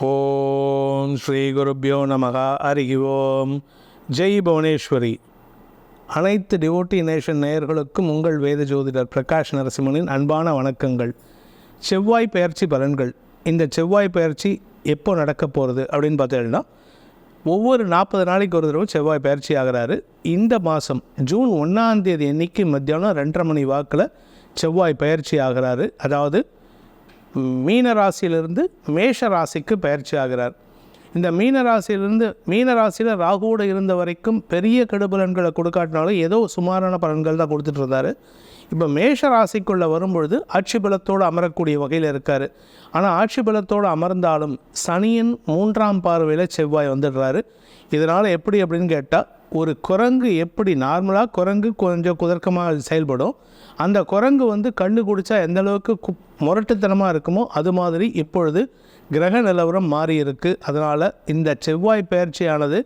ஓம் ஸ்ரீ குருப்பியோ நமகா. ஹரிகி ஓம். ஜெய் புவனேஸ்வரி. அனைத்து டிவோட்டி நேஷன் நேயர்களுக்கும் உங்கள் வேத ஜோதிடர் பிரகாஷ் நரசிம்மனின் அன்பான வணக்கங்கள். செவ்வாய் பயிற்சி பலன்கள். இந்த செவ்வாய் பயிற்சி எப்போ நடக்க போகிறது அப்படின்னு பார்த்தீங்கன்னா ஒவ்வொரு நாற்பது நாளைக்கு ஒரு தடவை செவ்வாய் பயிற்சி ஆகிறாரு. இந்த மாதம் ஜூன் ஒன்றாம் தேதி அன்னைக்கு மத்தியானம் ரெண்டரை மணி வாக்கில் செவ்வாய் பயிற்சி ஆகிறாரு. அதாவது மீன ராசியிலிருந்து மேஷ ராசிக்கு பயிற்சி ஆகிறார் இந்த மீன ராசியிலிருந்து மீன ராசியில் ராகுவோடு இருந்த வரைக்கும் பெரிய கெடுபலன்களை கொடுக்காட்டினாலும் ஏதோ சுமாரான பலன்கள் தான் கொடுத்துட்டு இருந்தார். இப்போ மேஷ ராசிக்குள்ளே வரும்பொழுது ஆட்சி பலத்தோடு அமரக்கூடிய வகையில் இருக்கார். ஆனால் ஆட்சி பலத்தோடு அமர்ந்தாலும் சனியின் மூன்றாம் பார்வையில் செவ்வாய் வந்துடுறாரு. இதனால் எப்படி அப்படின்னு கேட்டால் ஒரு குரங்கு எப்படி நார்மலாக குரங்கு கொஞ்சம் குதர்க்கமாக செயல்படும்? அந்த குரங்கு வந்து கண்ணு குடித்தா எந்த அளவுக்கு கு முரட்டுத்தனமாக இருக்குமோ அது மாதிரி இப்பொழுது கிரக நிலவரம் மாறி இருக்குது அதனால் இந்த செவ்வாய் பயிற்சியானது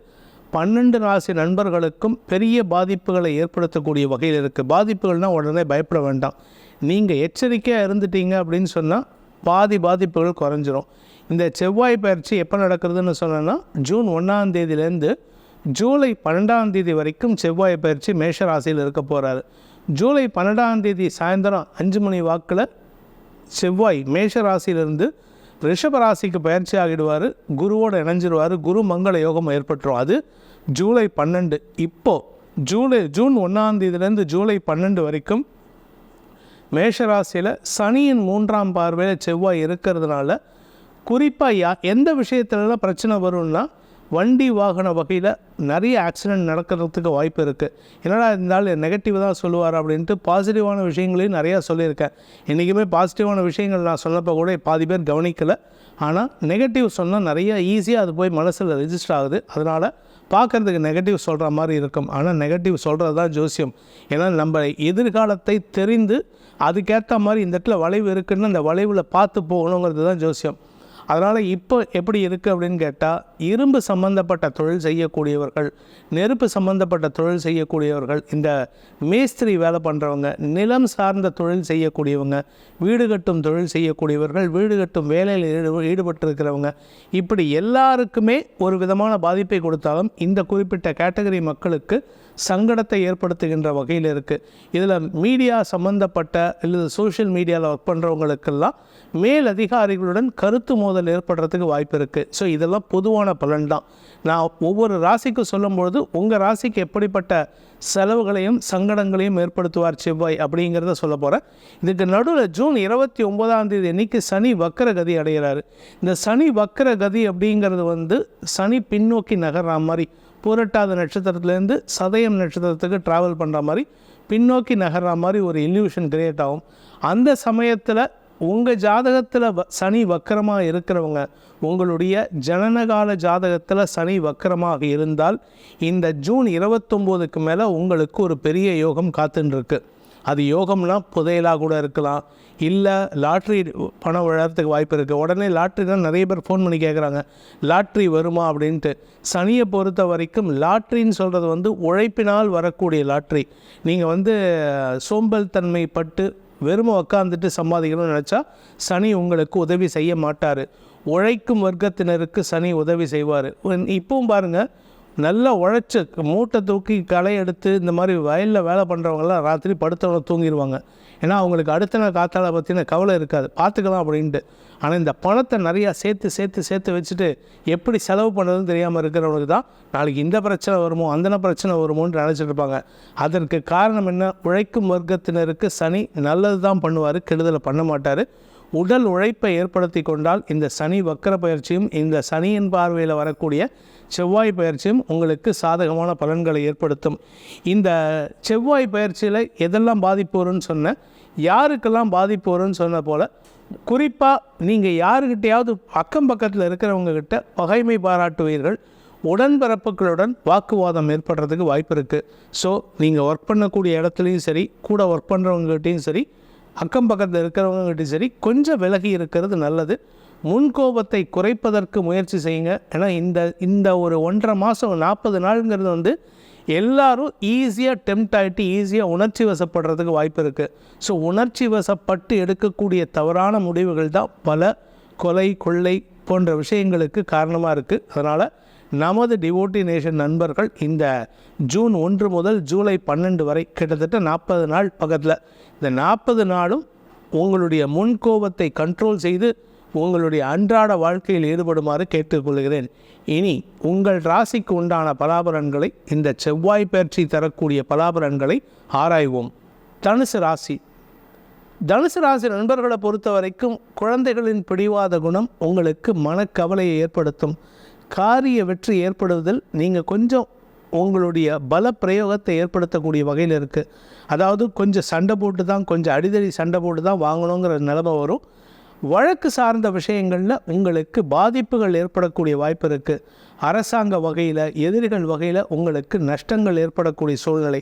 பன்னெண்டு ராசி நண்பர்களுக்கும் பெரிய பாதிப்புகளை ஏற்படுத்தக்கூடிய வகையில் இருக்குது பாதிப்புகள்னால் உடனே பயப்பட வேண்டாம். நீங்கள் எச்சரிக்கையாக இருந்துட்டீங்க அப்படின்னு சொன்னால் பாதி பாதிப்புகள் குறைஞ்சிரும். இந்த செவ்வாய் பயிற்சி எப்போ நடக்கிறதுன்னு சொன்னோன்னா ஜூன் ஒன்றாம் தேதியிலேருந்து ஜூலை பன்னெண்டாம் தேதி வரைக்கும் செவ்வாய் பயிற்சி மேஷராசியில் இருக்க போகிறாரு ஜூலை பன்னெண்டாம் தேதி சாயந்தரம் அஞ்சு மணி வாக்கில் செவ்வாய் மேஷ ராசியிலிருந்து ரிஷப ராசிக்கு பயிற்சி ஆகிடுவார். குருவோடு இணைஞ்சிடுவார் குரு மங்கள யோகம் ஏற்பட்டுரும். அது ஜூலை பன்னெண்டு. இப்போது ஜூலை ஜூன் ஒன்றாம் தேதியிலேருந்து ஜூலை பன்னெண்டு வரைக்கும் மேஷராசியில் சனியின் மூன்றாம் பார்வையில் செவ்வாய் இருக்கிறதுனால குறிப்பாக யா எந்த விஷயத்துலலாம் பிரச்சனை வரும்னா வண்டி வாகன வகையில் நிறைய ஆக்சிடெண்ட் நடக்கிறதுக்கு வாய்ப்பு இருக்குது என்னடா இருந்தாலும் நெகட்டிவ் தான் சொல்லுவார் அப்படின்ட்டு பாசிட்டிவான விஷயங்களையும் நிறையா சொல்லியிருக்கேன். இன்றைக்குமே பாசிட்டிவான விஷயங்கள் நான் சொன்னப்போ கூட பாதி பேர் கவனிக்கலை. ஆனால் நெகட்டிவ் சொன்னால் நிறைய ஈஸியாக அது போய் மனசில் ரெஜிஸ்டர் ஆகுது. அதனால் பார்க்குறதுக்கு நெகட்டிவ் சொல்கிற மாதிரி இருக்கும். ஆனால் நெகட்டிவ் சொல்கிறது தான் ஜோசியம். ஏன்னா நம்ம எதிர்காலத்தை தெரிந்து அதுக்கேற்ற மாதிரி இந்த இடத்துல வளைவு இருக்குன்னு அந்த வளைவில் பார்த்து போகணுங்கிறது தான் ஜோசியம். அதனால் இப்போ எப்படி இருக்குது அப்படின்னு கேட்டால் இரும்பு சம்மந்தப்பட்ட தொழில் செய்யக்கூடியவர்கள் நெருப்பு சம்மந்தப்பட்ட தொழில் செய்யக்கூடியவர்கள் இந்த மேஸ்திரி வேலை பண்ணுறவங்க நிலம் சார்ந்த தொழில் செய்யக்கூடியவங்க வீடு கட்டும் தொழில் செய்யக்கூடியவர்கள் வீடு கட்டும் வேலையில் ஈடு ஈடுபட்டிருக்கிறவங்க இப்படி எல்லாருக்குமே ஒரு விதமான பாதிப்பை கொடுத்தாலும் இந்த குறிப்பிட்ட கேட்டகரி மக்களுக்கு சங்கடத்தை ஏற்படுத்துகின்ற வகையில் இருக்குது இதில் மீடியா சம்மந்தப்பட்ட இல்லை சோஷியல் மீடியாவில் ஒர்க் பண்ணுறவங்களுக்கெல்லாம் மேல் அதிகாரிகளுடன் கருத்து மோதல் ஏற்படுறதுக்கு வாய்ப்பு இருக்குது ஸோ இதெல்லாம் பொதுவான பலன் தான் நான் ஒவ்வொரு ராசிக்கு சொல்லும்பொழுது உங்கள் ராசிக்கு எப்படிப்பட்ட செலவுகளையும் சங்கடங்களையும் ஏற்படுத்துவார் செவ்வாய் அப்படிங்கிறத சொல்ல போகிறேன் இதுக்கு நடுவில் ஜூன் இருபத்தி ஒன்பதாம் தேதி அன்னைக்கு சனி வக்கர கதி அடைகிறாரு இந்த சனி வக்கர கதி அப்படிங்கிறது வந்து சனி பின்னோக்கி நகர்ற மாதிரி பூரட்டாத நட்சத்திரத்துலேருந்து சதயம் நட்சத்திரத்துக்கு ட்ராவல் பண்ணுற மாதிரி பின்னோக்கி நகர்ற மாதிரி ஒரு இல்யூஷன் கிரியேட் ஆகும். அந்த சமயத்தில் உங்கள் ஜாதகத்தில் வ சனி வக்கரமாக இருக்கிறவங்க உங்களுடைய ஜனனகால ஜாதகத்தில் சனி வக்கரமாக இருந்தால் இந்த ஜூன் இருபத்தொம்போதுக்கு மேலே உங்களுக்கு ஒரு பெரிய யோகம் காத்துன்னு அது யோகம்னா புதையலாக கூட இருக்கலாம். இல்லை லாட்ரி பணம் விழறதுக்கு வாய்ப்பு இருக்குது உடனே லாட்ரி தான் நிறைய பேர் ஃபோன் பண்ணி கேட்குறாங்க லாட்ரி வருமா அப்படின்ட்டு. சனியை பொறுத்த வரைக்கும் லாட்ரின்னு சொல்கிறது வந்து உழைப்பினால் வரக்கூடிய லாட்ரி. நீங்கள் வந்து சோம்பல் தன்மை பட்டு வெறுமை உக்காந்துட்டு சம்பாதிக்கணும்னு நினச்சா சனி உங்களுக்கு உதவி செய்ய மாட்டார். உழைக்கும் வர்க்கத்தினருக்கு சனி உதவி செய்வார். இப்பவும் பாருங்கள் நல்லா உழைச்சி மூட்டை தூக்கி களை எடுத்து இந்த மாதிரி வயலில் வேலை பண்ணுறவங்கலாம் ராத்திரி படுத்தவங்க தூங்கிடுவாங்க ஏன்னா அவங்களுக்கு அடுத்த நாள் காத்தால பற்றின கவலை இருக்காது. பார்த்துக்கலாம் அப்படின்ட்டு. ஆனால் இந்த பணத்தை நிறையா சேர்த்து சேர்த்து சேர்த்து வச்சுட்டு எப்படி செலவு பண்ணுறதுன்னு தெரியாமல் இருக்கிறவங்களுக்கு தான் நாளைக்கு இந்த பிரச்சனை வருமோ அந்த பிரச்சனை வருமோன்னு நினச்சிட்டு இருப்பாங்க. அதற்கு காரணம் என்ன? உழைக்கும் வர்க்கத்தினருக்கு சனி நல்லது தான் பண்ணுவார் கெடுதலை பண்ண மாட்டார். உடல் உழைப்பை ஏற்படுத்தி கொண்டால் இந்த சனி வக்கர பயிற்சியும் இந்த சனியின் பார்வையில் வரக்கூடிய செவ்வாய் பயிற்சியும் உங்களுக்கு சாதகமான பலன்களை ஏற்படுத்தும். இந்த செவ்வாய் பயிற்சியில் எதெல்லாம் பாதிப்பு வரும்னு சொன்ன யாருக்கெல்லாம் பாதிப்பு வரும்னு சொன்ன போல் குறிப்பாக நீங்கள் யாருக்கிட்டையாவது அக்கம் பக்கத்தில் இருக்கிறவங்கக்கிட்ட பகைமை பாராட்டுவீர்கள். உடன்பிறப்புகளுடன் வாக்குவாதம் ஏற்படுறதுக்கு வாய்ப்பு இருக்குது ஸோ நீங்கள் ஒர்க் பண்ணக்கூடிய இடத்துலையும் சரி கூட ஒர்க் பண்ணுறவங்ககிட்டையும் சரி அக்கம் பக்கத்தில் இருக்கிறவங்ககிட்டையும் சரி கொஞ்சம் விலகி இருக்கிறது நல்லது. முன்கோபத்தை குறைப்பதற்கு முயற்சி செய்யுங்க. ஏன்னா இந்த இந்த ஒரு ஒன்றரை மாதம் நாற்பது நாளுங்கிறது வந்து எல்லாரும் ஈஸியாக டெம்ட் ஆகிட்டு ஈஸியாக உணர்ச்சி வசப்படுறதுக்கு வாய்ப்பு இருக்குது ஸோ உணர்ச்சி வசப்பட்டு எடுக்கக்கூடிய தவறான முடிவுகள் தான் பல கொலை கொள்ளை போன்ற விஷயங்களுக்கு காரணமாக இருக்குது அதனால் நமது டிவோட்டி நேஷன் நண்பர்கள் இந்த ஜூன் ஒன்று முதல் ஜூலை பன்னெண்டு வரை கிட்டத்தட்ட நாற்பது நாள் பக்கத்தில். இந்த நாற்பது நாளும் உங்களுடைய முன்கோபத்தை கண்ட்ரோல் செய்து உங்களுடைய அன்றாட வாழ்க்கையில் ஈடுபடுமாறு கேட்டுக்கொள்கிறேன். இனி உங்கள் ராசிக்கு உண்டான பலாபலன்களை இந்த செவ்வாய் பயிற்சி தரக்கூடிய பலாபலன்களை ஆராய்வோம். தனுசு ராசி. தனுசு ராசி நண்பர்களை பொறுத்த வரைக்கும் குழந்தைகளின் பிடிவாத குணம் உங்களுக்கு மனக்கவலையை ஏற்படுத்தும். காரிய வெற்றி ஏற்படுவதில் நீங்கள் கொஞ்சம் உங்களுடைய பல பிரயோகத்தை ஏற்படுத்தக்கூடிய வகையில் இருக்குது அதாவது கொஞ்சம் சண்டை போட்டு தான் கொஞ்சம் அடிதடி சண்டை போட்டு தான் வாங்கணுங்கிற நிலமை வரும். வழக்கு சார்ந்த விஷயங்களில் உங்களுக்கு பாதிப்புகள் ஏற்படக்கூடிய வாய்ப்பு இருக்குது அரசாங்க வகையில் எதிரிகள் வகையில் உங்களுக்கு நஷ்டங்கள் ஏற்படக்கூடிய சூழ்நிலை.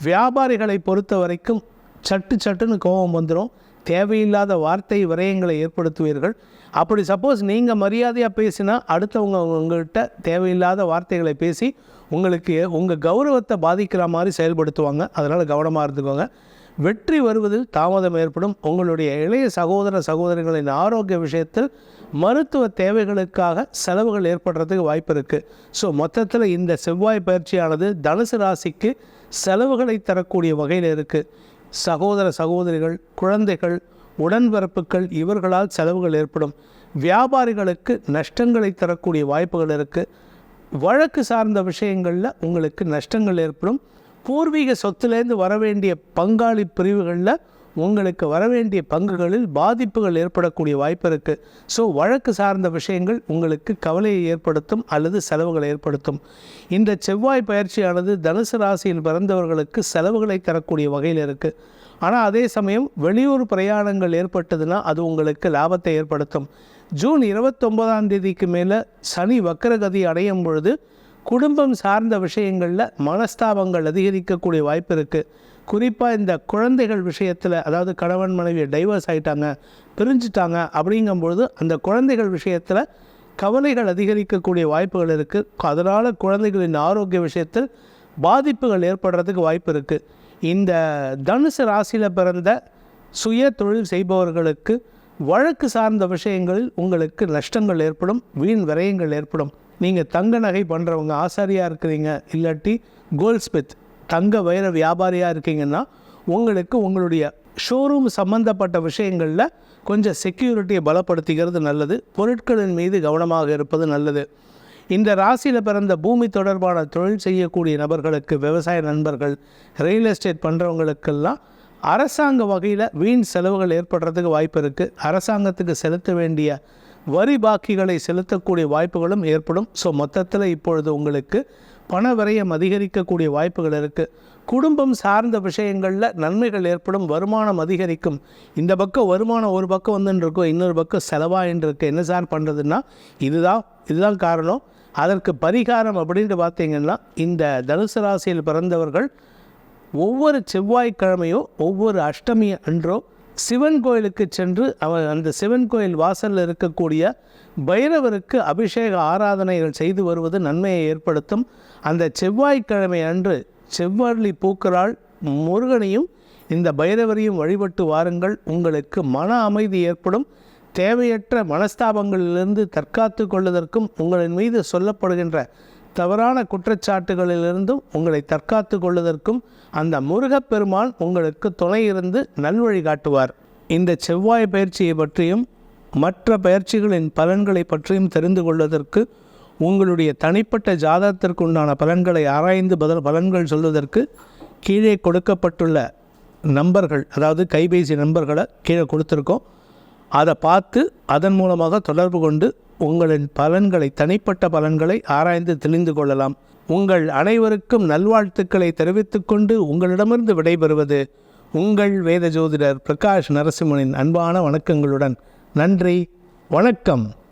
வியாபாரிகளை பொறுத்த வரைக்கும் சட்டு சட்டுன்னு கோபம் வந்துடும் தேவையில்லாத வார்த்தை விரயங்களை ஏற்படுத்துவீர்கள். அப்படி சப்போஸ் நீங்கள் மரியாதையாக பேசினா அடுத்தவங்க உங்கள்கிட்ட தேவையில்லாத வார்த்தைகளை பேசி உங்களுக்கு உங்கள் கௌரவத்தை பாதிக்கிற மாதிரி செயல்படுத்துவாங்க. அதனால் கவனமாக இருந்துக்கோங்க. வெற்றி வருவதில் தாமதம் ஏற்படும். உங்களுடைய இளைய சகோதர சகோதரிகளின் ஆரோக்கிய விஷயத்தில் மருத்துவ தேவைகளுக்காக செலவுகள் ஏற்படுறதுக்கு வாய்ப்பு இருக்குது ஸோ மொத்தத்தில் இந்த செவ்வாய் பயிற்சியானது தனுசு ராசிக்கு செலவுகளை தரக்கூடிய வகையில் இருக்குது சகோதர சகோதரிகள் குழந்தைகள் உடன்பிறப்புகள் இவர்களால் செலவுகள் ஏற்படும். வியாபாரிகளுக்கு நஷ்டங்களை தரக்கூடிய வாய்ப்புகள் இருக்குது வழக்கு சார்ந்த விஷயங்களில் உங்களுக்கு நஷ்டங்கள் ஏற்படும். பூர்வீக சொத்துலேருந்து வர வேண்டிய பங்காளி பிரிவுகளில் உங்களுக்கு வரவேண்டிய பங்குகளில் பாதிப்புகள் ஏற்படக்கூடிய வாய்ப்பு இருக்குது ஸோ வழக்கு சார்ந்த விஷயங்கள் உங்களுக்கு கவலையை ஏற்படுத்தும் அல்லது செலவுகளை ஏற்படுத்தும். இந்த செவ்வாய் பயிற்சியானது தனுசு ராசியில் பிறந்தவர்களுக்கு செலவுகளை தரக்கூடிய வகையில் இருக்குது ஆனால் அதே சமயம் வெளியூர் பிரயாணங்கள் ஏற்பட்டதுன்னா அது உங்களுக்கு லாபத்தை ஏற்படுத்தும். ஜூன் இருபத்தொம்போதாம் தேதிக்கு மேலே சனி வக்கரகதி அடையும் பொழுது குடும்பம் சார்ந்த விஷயங்களில் மனஸ்தாபங்கள் அதிகரிக்கக்கூடிய வாய்ப்பு இருக்குது குறிப்பாக இந்த குழந்தைகள் விஷயத்தில் அதாவது கணவன் மனைவி டைவர்ஸ் ஆகிட்டாங்க பிரிஞ்சுட்டாங்க அப்படிங்கும்பொழுது அந்த குழந்தைகள் விஷயத்தில் கவலைகள் அதிகரிக்கக்கூடிய வாய்ப்புகள் இருக்குது அதனால் குழந்தைகளின் ஆரோக்கிய விஷயத்தில் பாதிப்புகள் ஏற்படுறதுக்கு வாய்ப்பு இருக்குது இந்த தனுசு ராசியில் பிறந்த சுய தொழில் செய்பவர்களுக்கு வழக்கு சார்ந்த விஷயங்களில் உங்களுக்கு நஷ்டங்கள் ஏற்படும் வீண் விரயங்கள் ஏற்படும். நீங்கள் தங்க நகை பண்ணுறவங்க ஆசாரியாக இருக்கிறீங்க இல்லாட்டி கோல்ட் ஸ்மித் தங்க வைர வியாபாரியாக இருக்கீங்கன்னா உங்களுக்கு உங்களுடைய ஷோரூம் சம்மந்தப்பட்ட விஷயங்களில் கொஞ்சம் செக்யூரிட்டியை பலப்படுத்திக்கிறது நல்லது. பொருட்களின் மீது கவனமாக இருப்பது நல்லது. இந்த ராசியில் பிறந்த பூமி தொடர்பான தொழில் செய்யக்கூடிய நபர்களுக்கு விவசாய நண்பர்கள் ரியல் எஸ்டேட் பண்ணுறவங்களுக்கெல்லாம் அரசாங்க வகையில் வீண் செலவுகள் ஏற்படுறதுக்கு வாய்ப்பு இருக்குது அரசாங்கத்துக்கு செலுத்த வேண்டிய வரி பாக்கிகளை செலுத்தக்கூடிய வாய்ப்புகளும் ஏற்படும். ஸோ மொத்தத்தில் இப்பொழுது உங்களுக்கு பண விரயம் அதிகரிக்கக்கூடிய வாய்ப்புகள் இருக்குது குடும்பம் சார்ந்த விஷயங்களில் நன்மைகள் ஏற்படும் வருமானம் அதிகரிக்கும். இந்த பக்கம் வருமானம் ஒரு பக்கம் வந்துன்னு இன்னொரு பக்கம் செலவாயின்னு இருக்கு என்ன சார் பண்ணுறதுன்னா இதுதான் இதுதான் காரணம். அதற்கு பரிகாரம் அப்படின்ட்டு பார்த்தீங்கன்னா இந்த தனுசு ராசியில் பிறந்தவர்கள் ஒவ்வொரு செவ்வாய்க்கிழமையோ ஒவ்வொரு அஷ்டமி அன்றோ சிவன் கோயிலுக்கு சென்று அவர் அந்த சிவன் கோயில் வாசலில் இருக்கக்கூடிய பைரவருக்கு அபிஷேக ஆராதனைகள் செய்து வருவது நன்மையை ஏற்படுத்தும். அந்த செவ்வாய்க்கிழமை அன்று செவ்வரளி பூக்களால் முருகனையும் இந்த பைரவரையும் வழிபட்டு வாருங்கள். உங்களுக்கு மன அமைதி ஏற்படும். தேவையற்ற மனஸ்தாபங்களிலிருந்து தற்காத்து கொள்வதற்கும் உங்களின் மீது சொல்லப்படுகின்ற தவறான குற்றச்சாட்டுகளிலிருந்தும் உங்களை தற்காத்து கொள்வதற்கும் அந்த முருகப்பெருமான் உங்களுக்கு துணை இருந்து நல்வழி காட்டுவார். இந்த செவ்வாய் பயிற்சியை பற்றியும் மற்ற பயிற்சிகளின் பலன்களை பற்றியும் தெரிந்து கொள்வதற்கு உங்களுடைய தனிப்பட்ட ஜாதகத்திற்கு உண்டான பலன்களை ஆராய்ந்து பதில் பலன்கள் சொல்வதற்கு கீழே கொடுக்கப்பட்டுள்ள நம்பர்கள் அதாவது கைபேசி நம்பர்களை கீழே கொடுத்துருக்கோம். அதை பார்த்து அதன் மூலமாக தொடர்பு கொண்டு உங்களின் பலன்களை தனிப்பட்ட பலன்களை ஆராய்ந்து தெளிந்து கொள்ளலாம். உங்கள் அனைவருக்கும் நல்வாழ்த்துக்களை தெரிவித்துக்கொண்டு உங்களிடமிருந்து விடைபெறுவது உங்கள் வேத ஜோதிடர் பிரகாஷ் நரசிம்மனின் அன்பான வணக்கங்களுடன் நன்றி வணக்கம்.